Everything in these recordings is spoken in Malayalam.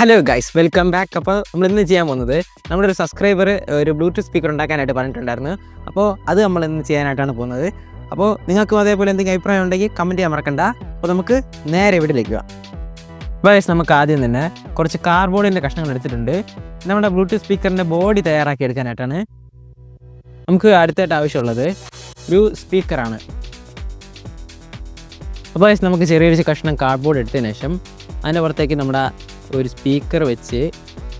ഹലോ ഗൈസ് വെൽക്കം ബാക്ക് അപ്പോൾ നമ്മൾ ഇന്ന് ചെയ്യാൻ പോകുന്നത് നമ്മുടെ ഒരു സബ്സ്ക്രൈബർ ഒരു ബ്ലൂടൂത്ത് സ്പീക്കർ ഉണ്ടാക്കാനായിട്ട് പറഞ്ഞിട്ടുണ്ടായിരുന്നു. അപ്പോൾ അത് നമ്മൾ ഇന്ന് ചെയ്യാനായിട്ടാണ് പോകുന്നത്. അപ്പോൾ നിങ്ങൾക്കും അതേപോലെ എന്തെങ്കിലും അഭിപ്രായം ഉണ്ടെങ്കിൽ കമന്റ് ചെയ്യാൻ മറക്കണ്ട. അപ്പോൾ നമുക്ക് നേരെ വീട്ടിലേക്ക് പോകാം. അപ്പോൾ ഗൈസ് നമുക്ക് ആദ്യം തന്നെ കുറച്ച് കാർബോർഡിന്റെ കഷ്ണങ്ങൾ എടുത്തിട്ടുണ്ട്. നമ്മുടെ ബ്ലൂടൂത്ത് സ്പീക്കറിന്റെ ബോഡി തയ്യാറാക്കി എടുക്കാനായിട്ടാണ് നമുക്ക് അടുത്തായിട്ട് ആവശ്യമുള്ളത് ഒരു സ്പീക്കറാണ് അപ്പോൾ നമുക്ക് ചെറിയൊരു കഷ്ണം കാർഡ്ബോർഡ് എടുത്തതിന് ശേഷം അതിന്റെ പുറത്തേക്ക് നമ്മുടെ ഒരു സ്പീക്കർ വെച്ച്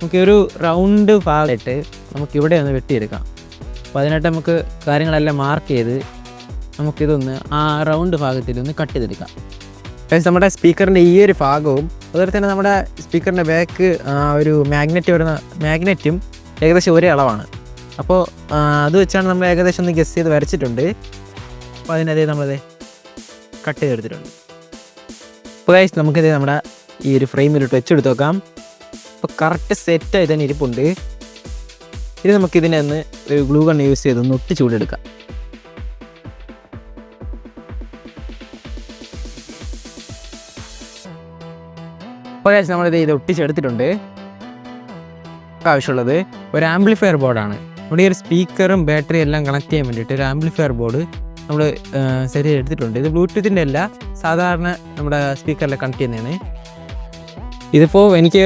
നമുക്ക് ഒരു റൗണ്ട് ഭാഗമായിട്ട് നമുക്ക് ഇവിടെ ഒന്ന് വെട്ടിയെടുക്കാം. അപ്പോൾ അതിനായിട്ട് നമുക്ക് കാര്യങ്ങളെല്ലാം മാർക്ക് ചെയ്ത് നമുക്കിതൊന്ന് ആ റൗണ്ട് ഭാഗത്തിൽ ഒന്ന് കട്ട് ചെയ്തെടുക്കാം നമ്മുടെ സ്പീക്കറിന്റെ ഈ ഒരു ഭാഗവും അതുപോലെ തന്നെ നമ്മുടെ സ്പീക്കറിന്റെ ബാക്ക് ഒരു മാഗ്നറ്റ് വരുന്ന മാഗ്നറ്റും ഏകദേശം ഒരേ അളവാണ്. അപ്പോൾ അത് വെച്ചാണ് നമ്മൾ ഏകദേശം ഒന്ന് ഗസ് ചെയ്ത് വരച്ചിട്ടുണ്ട്. അപ്പോൾ അതിനതേ നമ്മളത് കട്ട് ചെയ്തെടുത്തിട്ടുണ്ട്. അപ്പോൾ നമുക്കിത് നമ്മുടെ ഈ ഒരു ഫ്രെയിമിലിട്ട് വെച്ചെടുത്ത് നോക്കാം അപ്പോൾ കറക്റ്റ് സെറ്റായി തന്നെ ഇരിപ്പുണ്ട്. ഇനി നമുക്കിതിനെ ഒന്ന് ഒരു ഗ്ലൂ കണ്ണ് യൂസ് ചെയ്ത് ഒന്ന് ഒട്ടി ചൂടെടുക്കാം ഗൈസ് നമ്മളിത് ഇത് ഒട്ടിച്ചെടുത്തിട്ടുണ്ട് ആവശ്യമുള്ളത് ഒരു ആംപ്ലിഫയർ ബോർഡാണ് നമ്മുടെ ഈ ഒരു സ്പീക്കറും ബാറ്ററിയും എല്ലാം കണക്ട് ചെയ്യാൻ വേണ്ടിയിട്ട് ഒരു ആംപ്ലിഫയർ ബോർഡ് നമ്മൾ എടുത്തിട്ടുണ്ട് ഇത് ബ്ലൂടൂത്തിന്റെ അല്ല സാധാരണ നമ്മുടെ സ്പീക്കറിൽ കണക്ട് ചെയ്യുന്നതാണ്. ഇതിപ്പോൾ എനിക്ക്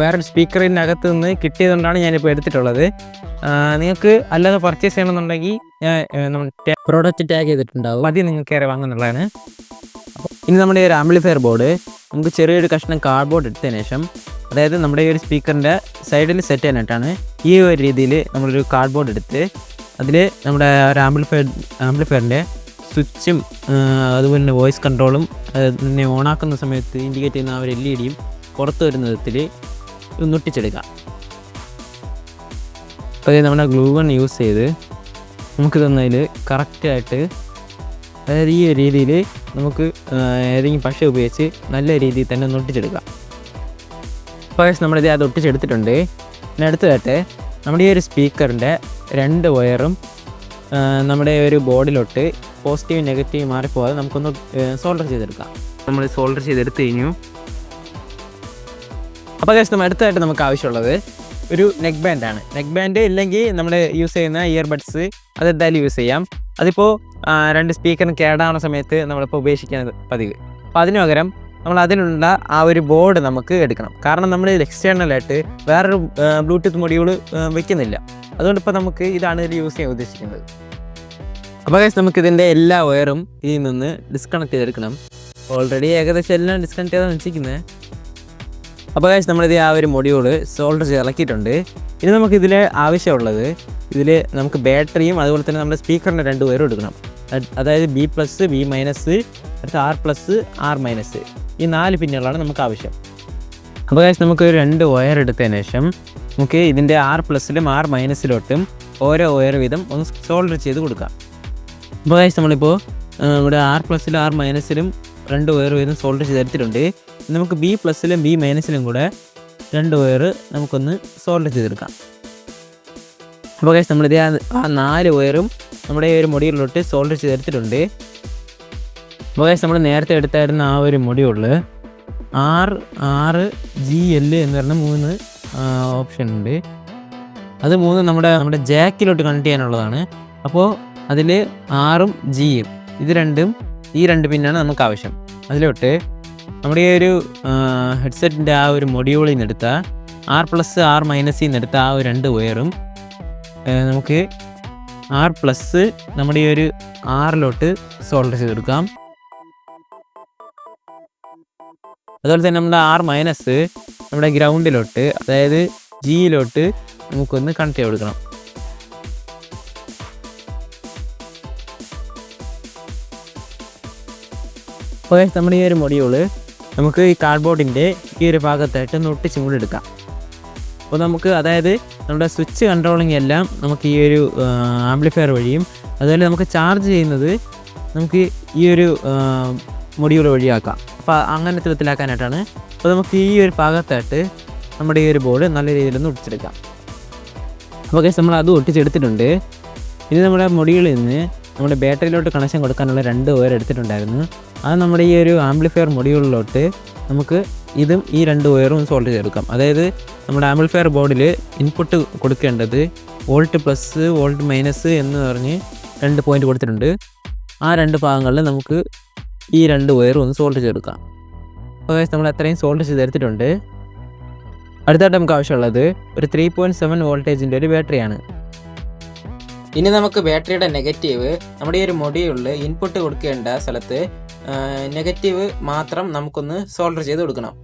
വേറൊരു സ്പീക്കറിന്റെ അകത്ത് നിന്ന് കിട്ടിയതുകൊണ്ടാണ് ഞാനിപ്പോൾ എടുത്തിട്ടുള്ളത്. നിങ്ങൾക്ക് അല്ലാതെ പർച്ചേസ് ചെയ്യണമെന്നുണ്ടെങ്കിൽ ഞാൻ പ്രോഡക്റ്റ് ടാഗ് ചെയ്തിട്ടുണ്ടാവും. മതി നിങ്ങൾക്ക് കയറി വാങ്ങുന്നുള്ളതാണ്. അപ്പോൾ ഇനി നമ്മുടെ ഈ ഒരു ആംപ്ലിഫയർ ബോർഡ് നമുക്ക് ചെറിയൊരു കഷ്ണം കാർഡ് ബോർഡ് എടുത്തതിന് ശേഷം അതായത് നമ്മുടെ ഈ ഒരു സ്പീക്കറിന്റെ സൈഡിൽ സെറ്റ് ചെയ്യാനായിട്ടാണ് ഈ ഒരു രീതിയിൽ നമ്മളൊരു കാർഡ്ബോർഡ് എടുത്ത് അതിൽ നമ്മുടെ ഒരു ആംപ്ലിഫയർ ആംപ്ലിഫയറിന്റെ സ്വിച്ചും അതുപോലെ തന്നെ വോയിസ് കൺട്രോളും അതിനെ ഓണാക്കുന്ന സമയത്ത് ഇൻഡിക്കേറ്റ് ചെയ്യുന്ന ആ ഒരു എൽ ഇ ഡിയും പുറത്ത് വരുന്ന വിധത്തിൽ ഒന്നൊട്ടിച്ചെടുക്കുക അപ്പോൾ അതായത് നമ്മുടെ ഗ്ലൂ ഗൺ യൂസ് ചെയ്ത് നമുക്ക് തന്നതിൽ കറക്റ്റായിട്ട് അതായത് ഈ ഒരു രീതിയിൽ നമുക്ക് ഏതെങ്കിലും പശ ഉപയോഗിച്ച് നല്ല രീതിയിൽ തന്നെ ഒന്ന് അപ്പോൾ നമ്മളിത് അത് ഒട്ടിച്ചെടുത്തിട്ടുണ്ട്. പിന്നെ അടുത്തതായിട്ട് നമ്മുടെ ഈ ഒരു സ്പീക്കറിന്റെ രണ്ട് വയറും നമ്മുടെ ഒരു ബോർഡിലോട്ട് പോസിറ്റീവ് നെഗറ്റീവ് മാറിപ്പോകാതെ നമുക്കൊന്ന് സോൾഡർ ചെയ്തെടുക്കാം. നമ്മൾ സോൾഡർ ചെയ്തെടുത്ത് കഴിഞ്ഞു. അപ്പോൾ ഗൈസ് അടുത്തതായിട്ട് നമുക്ക് ആവശ്യമുള്ളത് ഒരു നെക്ക് ബാൻഡാണ് നെക്ക് ബാൻഡ് ഇല്ലെങ്കിൽ നമ്മൾ യൂസ് ചെയ്യുന്ന ഇയർബഡ്സ് അതെന്തായാലും യൂസ് ചെയ്യാം. അതിപ്പോൾ രണ്ട് സ്പീക്കറിന് കേടാവുന്ന സമയത്ത് നമ്മളിപ്പോൾ ഉപേക്ഷിക്കുന്നത് പതിവ്. അപ്പോൾ അതിനു പകരം നമ്മൾ അതിനുള്ള ആ ഒരു ബോർഡ് നമുക്ക് എടുക്കണം. കാരണം നമ്മൾ എക്സ്റ്റേണലായിട്ട് വേറൊരു ബ്ലൂടൂത്ത് മൊഡ്യൂൾ വെക്കുന്നില്ല. അതുകൊണ്ട് ഇപ്പോൾ നമുക്ക് ഇതാണ് ഇതിൽ യൂസ് ചെയ്യാൻ ഉദ്ദേശിക്കുന്നത്. അപ്പോൾ ഗൈസ് നമുക്ക് ഇതിന്റെ എല്ലാ വയറും ഇതിൽ നിന്ന് ഡിസ്കണക്ട് ചെയ്തെടുക്കണം. ഓൾറെഡി ഏകദേശം എല്ലാം ഡിസ്കണക്ട് ചെയ്താണ് വെച്ചിരിക്കുന്നത് അപ്പോൾ കാശ് നമ്മളിത് ആ ഒരു മൊഡ്യൂൾ സോൾഡർ ഇറക്കിയിട്ടുണ്ട് ഇനി നമുക്ക് ഇതിൽ ആവശ്യമുള്ളത് ഇതിൽ നമുക്ക് ബാറ്ററിയും അതുപോലെ തന്നെ നമ്മുടെ സ്പീക്കറിന്റെ രണ്ട് പേരും എടുക്കണം. അതായത് ബി പ്ലസ് ബി മൈനസ് അടുത്ത ആർ പ്ലസ് ആർ മൈനസ് ഈ നാല് പിന്നുകളാണ് നമുക്ക് ആവശ്യം. അപ്പോൾ കാശ് നമുക്ക് രണ്ട് വയർ എടുത്തതിന് ശേഷം നമുക്ക് ഇതിന്റെ ആർ പ്ലസ്സിലും ആർ മൈനസിലോട്ടും ഓരോ വയർ വീതം ഒന്ന് സോൾഡർ ചെയ്ത് കൊടുക്കാം. അപ്പോൾ കാശ് നമ്മളിപ്പോൾ ഇവിടെ ആർ പ്ലസ്സിലും ആർ മൈനസിലും രണ്ട് വയർ വീതം സോൾഡർ ചെയ്തെടുത്തിട്ടുണ്ട്. നമുക്ക് ബി പ്ലസ്സിലും ബി മൈനസിലും കൂടെ രണ്ട് വയർ നമുക്കൊന്ന് സോൾഡർ ചെയ്തെടുക്കാം. അപ്പോൾ കേസ് നമ്മൾ ഇതേ ആ നാല് വയറും നമ്മുടെ ഈ ഒരു മുടിയിലോട്ട് സോൾഡർ ചെയ്തെടുത്തിട്ടുണ്ട്. അപ്പോൾ കേസ് നമ്മൾ നേരത്തെ എടുത്തായിരുന്ന ആ ഒരു മുടിയുള്ളു ആർ ആറ് ജി എൽ എന്ന് പറഞ്ഞ മൂന്ന് ഓപ്ഷൻ ഉണ്ട്. അത് മൂന്ന് നമ്മുടെ നമ്മുടെ ജാക്കിലോട്ട് കണക്ട് ചെയ്യാനുള്ളതാണ്. അപ്പോൾ അതിൽ ആറും ജിയും ഇത് രണ്ടും ഈ രണ്ട് പിന്നാണ് നമുക്ക് ആവശ്യം. അതിലോട്ട് നമ്മുടെ ഈ ഒരു ഹെഡ്സെറ്റിന്റെ ആ ഒരു മൊഡ്യൂളിൽ നിന്ന് എടുത്ത ആർ പ്ലസ് ആർ മൈനസിൽ നിന്ന് എടുത്ത ആ ഒരു രണ്ട് വയറും നമുക്ക് ആർ പ്ലസ് നമ്മുടെ ഈ ഒരു ആറിലോട്ട് സോൾഡർ ചെയ്തെടുക്കാം. അതുപോലെ തന്നെ നമ്മുടെ ആർ മൈനസ് നമ്മുടെ ഗ്രൗണ്ടിലോട്ട് അതായത് ജിയിലോട്ട് നമുക്കൊന്ന് കണക്ട് ചെയ്ത് കൊടുക്കണം. അപ്പോൾ നമ്മൾ ഈ ഒരു മൊഡ്യൂൾ നമുക്ക് ഈ കാർഡ്ബോർഡിന്റെ ഈ ഒരു ഭാഗത്തായിട്ട് ഒന്ന് ഒട്ടിച്ചും കൂടി എടുക്കാം. അപ്പോൾ നമുക്ക് അതായത് നമ്മുടെ സ്വിച്ച് കൺട്രോളിംഗ് എല്ലാം നമുക്ക് ഈ ഒരു ആംപ്ലിഫയർ വഴിയും അതുപോലെ നമുക്ക് ചാർജ് ചെയ്യുന്നത് നമുക്ക് ഈ ഒരു മൊഡ്യൂൾ വഴിയാക്കാം. അപ്പോൾ അങ്ങനെ വിധത്തിലാക്കാനായിട്ടാണ് അപ്പോൾ നമുക്ക് ഈ ഒരു ഭാഗത്തായിട്ട് നമ്മുടെ ഈ ഒരു ബോർഡ് നല്ല രീതിയിലൊന്ന് ഒട്ടിച്ചെടുക്കാം. അപ്പോൾ നമ്മൾ അത് ഒട്ടിച്ചെടുത്തിട്ടുണ്ട് ഇനി നമ്മുടെ മൊഡ്യൂളിൽ നിന്ന് നമ്മുടെ ബാറ്ററിയിലോട്ട് കണക്ഷൻ കൊടുക്കാനുള്ള രണ്ട് വയർ എടുത്തിട്ടുണ്ടായിരുന്നു. അത് നമ്മുടെ ഈ ഒരു ആംപ്ലിഫയർ മൊഡ്യൂളിലോട്ട് നമുക്ക് ഇതും ഈ രണ്ട് വയറും സോൾട്ട് ചെയ്തെടുക്കാം. അതായത് നമ്മുടെ ആംബ്ലിഫയർ ബോർഡിൽ ഇൻപുട്ട് കൊടുക്കേണ്ടത് വോൾട്ട് പ്ലസ് വോൾട്ട് മൈനസ് എന്ന് പറഞ്ഞ് രണ്ട് പോയിന്റ് കൊടുത്തിട്ടുണ്ട്. ആ രണ്ട് ഭാഗങ്ങളിൽ നമുക്ക് ഈ രണ്ട് വയറും ഒന്ന് സോൾട്ട് ചെയ്തെടുക്കാം. അപ്പോൾ നമ്മൾ അത്രയും സോൾട്ട് ചെയ്തെടുത്തിട്ടുണ്ട്. അടുത്തായിട്ട് നമുക്ക് ആവശ്യമുള്ളത് ഒരു ത്രീ പോയിന്റ് സെവൻ വോൾട്ടേജിന്റെ ഒരു ബാറ്ററിയാണ്. ഇനി നമുക്ക് ബാറ്ററിയുടെ നെഗറ്റീവ്. നമ്മുടെ ഈ ഒരു മൊഡ്യൂളിൽ ഇൻപുട്ട് കൊടുക്കേണ്ട സ്ഥലത്ത് നെഗറ്റീവ് മാത്രം നമുക്കൊന്ന് സോൾഡർ ചെയ്ത് കൊടുക്കണം.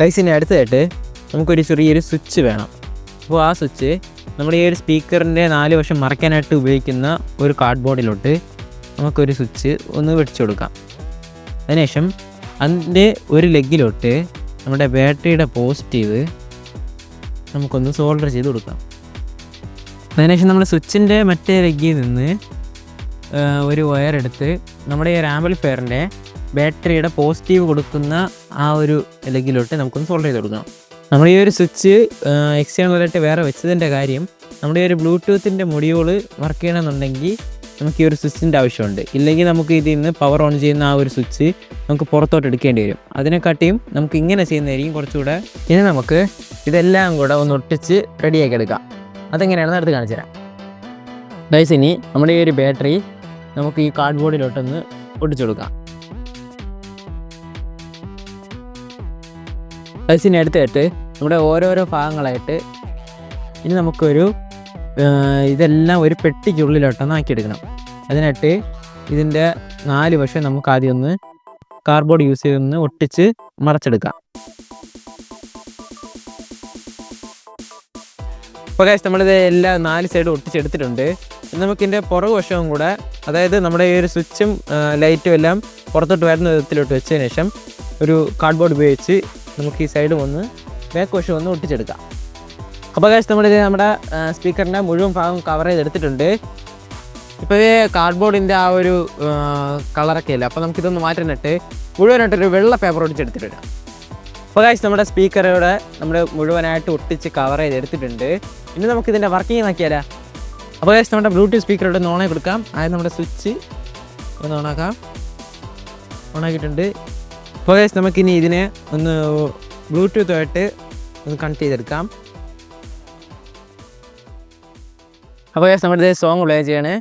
ഡൈസിന് അടുത്തതായിട്ട് നമുക്കൊരു ചെറിയൊരു സ്വിച്ച് വേണം. അപ്പോൾ ആ സ്വിച്ച് നമ്മുടെ ഈ ഒരു സ്പീക്കറിന്റെ നാല് വശം മറയ്ക്കാനായിട്ട് ഉപയോഗിക്കുന്ന ഒരു കാർഡ്ബോർഡിലോട്ട് നമുക്കൊരു സ്വിച്ച് ഒന്ന് വെടിച്ചു കൊടുക്കാം. അതിനുശേഷം അതിന്റെ ഒരു ലെഗിലോട്ട് നമ്മുടെ ബാറ്ററിയുടെ പോസിറ്റീവ് നമുക്കൊന്ന് സോൾഡർ ചെയ്ത് കൊടുക്കാം. അതിനുശേഷം നമ്മൾ സ്വിച്ചിന്റെ മറ്റേ ലെഗിൽ നിന്ന് ഒരു വയർ എടുത്ത് നമ്മുടെ ഈ ഒരു ആംബിൾഫയറിന്റെ ബാറ്ററിയുടെ പോസിറ്റീവ് കൊടുക്കുന്ന ആ ഒരു ലെഗിലോട്ട് നമുക്കൊന്ന് സോൾഡർ ചെയ്ത് കൊടുക്കാം. നമ്മൾ ഈ ഒരു സ്വിച്ച് എക്സ്റ്റേണലായിട്ട് വേറെ വെച്ചതിന്റെ കാര്യം നമ്മുടെ ഈ ഒരു ബ്ലൂടൂത്തിന്റെ മൊഡ്യൂൾ വർക്ക് ചെയ്യണമെന്നുണ്ടെങ്കിൽ നമുക്ക് ഈ ഒരു സ്വിച്ചിന്റെ ആവശ്യമുണ്ട്. ഇല്ലെങ്കിൽ നമുക്ക് ഇതിൽ നിന്ന് പവർ ഓൺ ചെയ്യുന്ന ആ ഒരു സ്വിച്ച് നമുക്ക് പുറത്തോട്ട് എടുക്കേണ്ടി വരും. അതിനെക്കാട്ടിയും നമുക്ക് ഇങ്ങനെ ചെയ്യുന്നതായിരിക്കും കുറച്ചുകൂടെ. ഇനി നമുക്ക് ഇതെല്ലാം കൂടെ ഒന്ന് ഒട്ടിച്ച് റെഡിയാക്കി എടുക്കാം. അതെങ്ങനെയാണെന്ന് അടുത്ത് കാണിച്ചു തരാം. ഡൈസ് ഇനി നമ്മുടെ ഈ ഒരു ബാറ്ററി നമുക്ക് ഈ കാർഡ് ബോർഡിലോട്ടൊന്ന് ഒട്ടിച്ചു കൊടുക്കാം. ഡൈസിന് അടുത്തായിട്ട് നമ്മുടെ ഓരോരോ ഭാഗങ്ങളായിട്ട് ഇനി നമുക്കൊരു ഇതെല്ലാം ഒരു പെട്ടിക്കുള്ളിലോട്ടൊന്ന് ആക്കിയെടുക്കണം അതിനായിട്ട് ഇതിന്റെ നാല് വശം നമുക്ക് ആദ്യം ഒന്ന് കാർഡ്ബോർഡ് യൂസ് ചെയ്തൊന്ന് ഒട്ടിച്ച് മറച്ചെടുക്കാം. ഇപ്പോൾ കാശ് നമ്മളിത് എല്ലാ നാല് സൈഡും ഒട്ടിച്ചെടുത്തിട്ടുണ്ട്. ഇനി നമുക്കിതിന്റെ പുറകു വശവും കൂടെ അതായത് നമ്മുടെ ഈ ഒരു സ്വിച്ചും ലൈറ്റും എല്ലാം പുറത്തോട്ട് വരുന്ന വിധത്തിലോട്ട് വെച്ചതിന് ശേഷം ഒരു കാർഡ്ബോർഡ് ഉപയോഗിച്ച് നമുക്ക് ഈ സൈഡും ഒന്ന് ബാക്ക് വശം ഒന്ന് ഒട്ടിച്ചെടുക്കാം. അപ്പോൾ കാശ് നമ്മളിത് നമ്മുടെ സ്പീക്കറിന്റെ മുഴുവൻ ഭാഗം കവർ ചെയ്തെടുത്തിട്ടുണ്ട്. ഇപ്പോൾ കാർഡ്ബോർഡിന്റെ ആ ഒരു കളറൊക്കെ ഇല്ല അപ്പോൾ നമുക്കിതൊന്ന് മാറ്റാനിട്ട് മുഴുവനായിട്ടൊരു വെള്ള പേപ്പർ ഒട്ടിച്ചെടുത്തിട്ടുണ്ട് അപ്പോൾ കാശ് നമ്മുടെ സ്പീക്കറോടെ നമ്മൾ മുഴുവനായിട്ട് ഒട്ടിച്ച് കവർ ചെയ്തെടുത്തിട്ടുണ്ട്. ഇനി നമുക്കിതിന്റെ വർക്കിംഗ് നോക്കിയാലോ? അപ്പോൾ കാശ് നമ്മുടെ ബ്ലൂടൂത്ത് സ്പീക്കറോട് ഒന്ന് കൊടുക്കാം. ആദ്യം നമ്മുടെ സ്വിച്ച് ഒന്ന് ഓണാക്കാം ഓണാക്കിയിട്ടുണ്ട് അപ്പോൾ കാശ് നമുക്കിനി ഇതിനെ ഒന്ന് ബ്ലൂടൂത്തുമായിട്ട് ഒന്ന് കണക്ട് ചെയ്തെടുക്കാം. അപ്പോൾ നമ്മുടെ സോങ് പ്ലേ ചെയ്യണേ.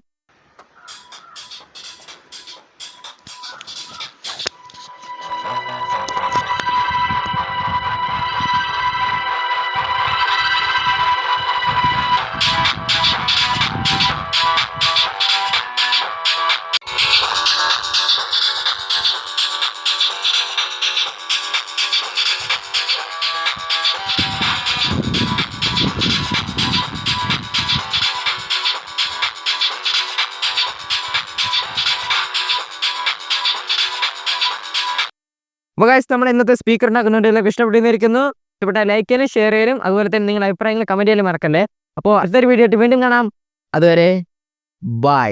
അപ്പോൾ ഗൈസ് നമ്മുടെ ഇന്നത്തെ സ്പീക്കർ ഉണ്ടാക്കുന്നുണ്ട് എല്ലാവർക്കും ഇഷ്ടപ്പെട്ട ലൈക്ക് ചെയ്യാനും ഷെയർ ചെയ്യാനും അതുപോലെ തന്നെ നിങ്ങളുടെ അഭിപ്രായങ്ങൾ കമന്റ് ചെയ്യാനും മറക്കല്ലേ. അപ്പോൾ അടുത്തൊരു വീഡിയോ ആയിട്ട് വീണ്ടും കാണാം. അതുവരെ ബൈ